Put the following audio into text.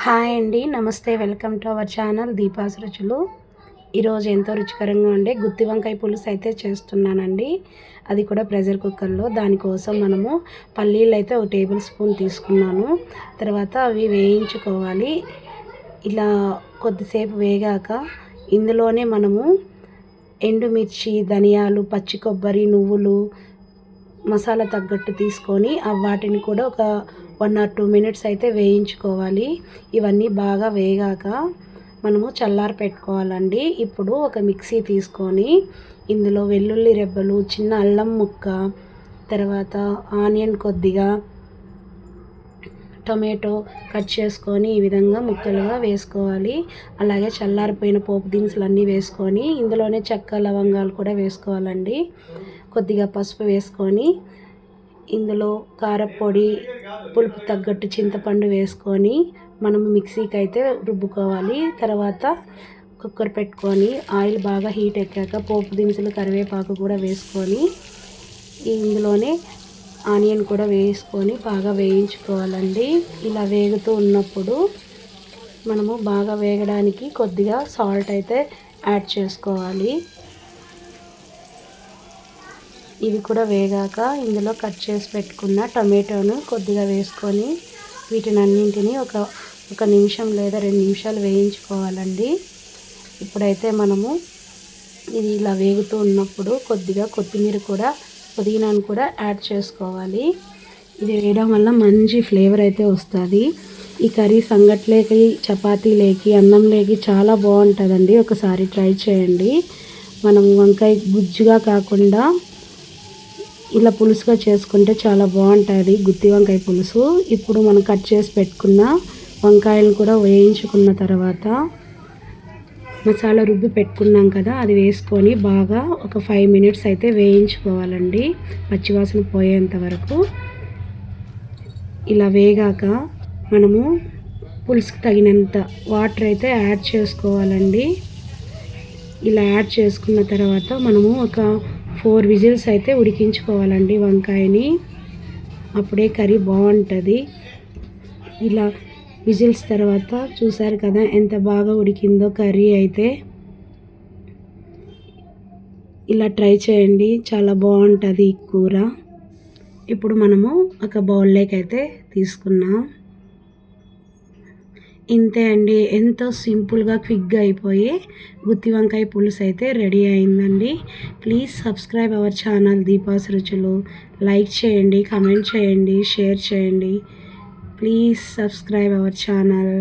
Hi అండి నమస్తే welcome to our channel Deepa's రుచులు. ఈరోజు ఎంతో రుచికరంగా ఉండే గుత్తి వంకాయ పులుసు అయితే చేస్తున్నానండి. అది కూడా ప్రెషర్ కుక్కర్లో. దానికోసం మనము పల్లీలు అయితే ఒక టేబుల్ స్పూన్ తీసుకున్నాను. తర్వాత అవి వేయించుకోవాలి. ఇలా కొద్దిసేపు వేగాక ఇందులోనే మనము ఎండుమిర్చి ధనియాలు పచ్చి కొబ్బరి నువ్వులు మసాలా తగ్గట్టు తీసుకొని వాటిని కూడా ఒక వన్ ఆర్ టూ మినిట్స్ అయితే వేయించుకోవాలి. ఇవన్నీ బాగా వేగాక మనము చల్లారి పెట్టుకోవాలండి. ఇప్పుడు ఒక మిక్సీ తీసుకొని ఇందులో వెల్లుల్లి రెబ్బలు చిన్న అల్లం ముక్క తర్వాత ఆనియన్ కొద్దిగా టొమాటో కట్ చేసుకొని ఈ విధంగా ముక్కలుగా వేసుకోవాలి. అలాగే చల్లారిపోయిన పోపు దినుసులు అన్నీ వేసుకొని ఇందులోనే చెక్క లవంగాలు కూడా వేసుకోవాలండి. కొద్దిగా పసుపు వేసుకొని ఇందులో కారపొడి పులుపు తగ్గట్టు చింతపండు వేసుకొని మనం మిక్సీకి అయితే రుబ్బుకోవాలి. తర్వాత కుక్కర్ పెట్టుకొని ఆయిల్ బాగా హీట్ ఎక్కాక పోపు దినుసులు కరివేపాకు కూడా వేసుకొని ఇందులోనే ఆనియన్ కూడా వేసుకొని బాగా వేయించుకోవాలండి. ఇలా వేగుతూ ఉన్నప్పుడు మనము బాగా వేగడానికి కొద్దిగా సాల్ట్ అయితే యాడ్ చేసుకోవాలి. ఇవి కూడా వేగాక ఇందులో కట్ చేసి పెట్టుకున్న టమాటోను కొద్దిగా వేసుకొని వీటిని అన్నింటినీ ఒక ఒక నిమిషం లేదా రెండు నిమిషాలు వేయించుకోవాలండి. ఇప్పుడైతే మనము ఇది ఇలా వేగుతూ ఉన్నప్పుడు కొద్దిగా కొత్తిమీర కూడా పుదీనాను కూడా యాడ్ చేసుకోవాలి. ఇది వేయడం వల్ల మంచి ఫ్లేవర్ అయితే వస్తుంది. ఈ కర్రీ సంగట్లేకి చపాతీలేకి అన్నంలేకి చాలా బాగుంటుందండి. ఒకసారి ట్రై చేయండి. మనం వంకాయ గుజ్జుగా కాకుండా ఇలా పులుసుగా చేసుకుంటే చాలా బాగుంటుంది గుత్తి వంకాయ పులుసు. ఇప్పుడు మనం కట్ చేసి పెట్టుకున్న వంకాయలను కూడా వేయించుకున్న తర్వాత మసాలా రుబ్బి పెట్టుకున్నాం కదా అది వేసుకొని బాగా ఒక ఫైవ్ మినిట్స్ అయితే వేయించుకోవాలండి. పచ్చివాసన పోయేంత వరకు. ఇలా వేగాక మనము పులుసుకు తగినంత వాటర్ అయితే యాడ్ చేసుకోవాలండి. ఇలా యాడ్ చేసుకున్న తర్వాత మనము ఒక ఫోర్ విజిల్స్ అయితే ఉడికించుకోవాలండి వంకాయని. అప్పుడే కర్రీ బాగుంటుంది. ఇలా విజిల్స్ తర్వాత చూసారు కదా ఎంత బాగా ఉడికిందో కర్రీ అయితే. ఇలా ట్రై చేయండి చాలా బాగుంటుంది ఈ కూర. ఇప్పుడు మనము ఒక బౌల్లోకి అయితే తీసుకున్నాం. ఇంతే అండి. ఎంతో సింపుల్గా క్విక్గా అయిపోయి గుత్తి వంకాయ పులుసు అయితే రెడీ అయిందండి. Please subscribe our channel Deepa's రుచులు. లైక్ చేయండి కమెంట్ చేయండి షేర్ చేయండి. Please subscribe our channel.